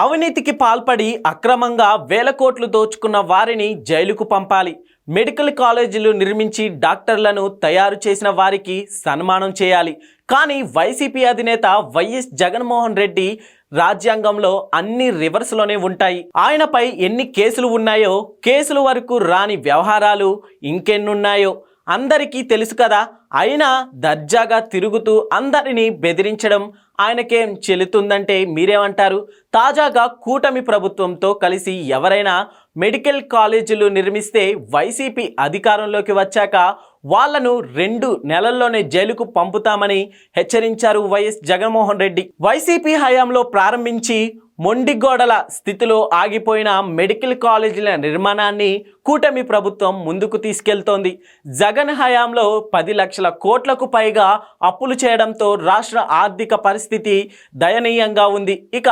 అవినీతికి పాల్పడి అక్రమంగా వేల కోట్లు దోచుకున్న వారిని జైలుకు పంపాలి. మెడికల్ కాలేజీలు నిర్మించి డాక్టర్లను తయారు చేసిన వారికి సన్మానం చేయాలి. కానీ వైసీపీ అధినేత వైఎస్ జగన్మోహన్ రెడ్డి రాజ్యాంగంలో అన్ని రివర్స్లోనే ఉంటాయి. ఆయనపై ఎన్ని కేసులు ఉన్నాయో కేసుల వరకు రాని వ్యవహారాలు ఇంకెన్నున్నాయో అందరికీ తెలుసు కదా అయినా దర్జాగా తిరుగుతూ అందరినీ బెదిరించడం ఆయనకేం చెల్లుతుందంటే మీరేమంటారు? తాజాగా కూటమి ప్రభుత్వంతో కలిసి ఎవరైనా మెడికల్ కాలేజీలు నిర్మిస్తే వైసీపీ అధికారంలోకి వచ్చాక వాళ్ళను రెండు నెలల్లోనే జైలుకు పంపుతామని హెచ్చరించారు వైఎస్ జగన్మోహన్ రెడ్డి. వైసీపీ హయాంలో ప్రారంభించి మొండిగోడల స్థితిలో ఆగిపోయిన మెడికల్ కాలేజీల నిర్మాణాన్ని కూటమి ప్రభుత్వం ముందుకు తీసుకెళ్తోంది. జగన్ హయాంలో పది లక్షల కోట్లకు పైగా అప్పులు చేయడంతో రాష్ట్ర ఆర్థిక పరిస్థితి దయనీయంగా ఉంది. ఇక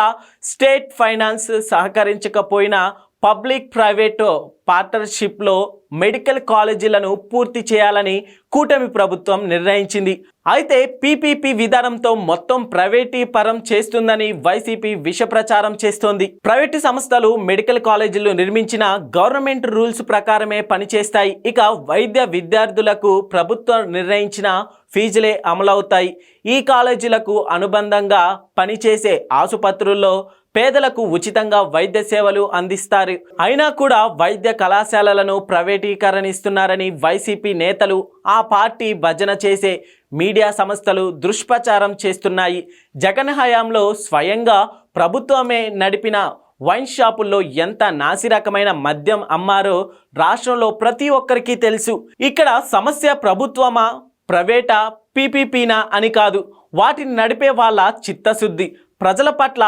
స్టేట్ ఫైనాన్స్ సహకరించకపోయినా పబ్లిక్ ప్రైవేట్ పార్ట్నర్షిప్లో మెడికల్ కాలేజీలను పూర్తి చేయాలని కూటమి ప్రభుత్వం నిర్ణయించింది. అయితే పీపీపీ విధానంతో మొత్తం ప్రైవేటీపరం చేస్తుందని వైసీపీ విష ప్రచారం చేస్తోంది. ప్రైవేటు సంస్థలు మెడికల్ కాలేజీలు నిర్మించిన గవర్నమెంట్ రూల్స్ ప్రకారమే పనిచేస్తాయి. ఇక వైద్య విద్యార్థులకు ప్రభుత్వం నిర్ణయించిన ఫీజులే అమలవుతాయి. ఈ కాలేజీలకు అనుబంధంగా పనిచేసే ఆసుపత్రుల్లో పేదలకు ఉచితంగా వైద్య సేవలు అందిస్తారు. అయినా కూడా వైద్య కళాశాలలను ప్రైవేటీకరణిస్తున్నారని వైసీపీ నేతలు ఆ పార్టీ భజన చేసే మీడియా సంస్థలు దుష్ప్రచారం చేస్తున్నాయి. జగన్ హయాంలో స్వయంగా ప్రభుత్వమే నడిపిన వైన్ షాపుల్లో ఎంత నాసిరకమైన మద్యం అమ్మారో రాష్ట్రంలో ప్రతి ఒక్కరికి తెలుసు. ఇక్కడ సమస్య ప్రభుత్వమా ప్రైవేటా పీపీపీనా అని కాదు. వాటిని నడిపే వాళ్ళ చిత్తశుద్ధి. ప్రజల పట్ల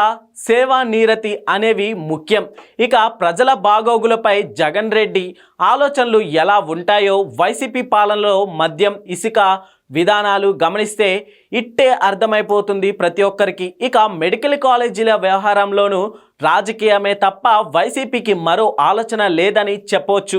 సేవా నీరతి అనేవి ముఖ్యం. ఇక ప్రజల బాగోగులపై జగన్ రెడ్డి ఆలోచనలు ఎలా ఉంటాయో వైసీపీ పాలనలో మద్యం ఇసుక విధానాలు గమనిస్తే ఇట్టే అర్థమైపోతుంది ప్రతి ఒక్కరికి. ఇక మెడికల్ కాలేజీల వ్యవహారంలోనూ రాజకీయమే తప్ప వైసీపీకి మరో ఆలోచన లేదని చెప్పవచ్చు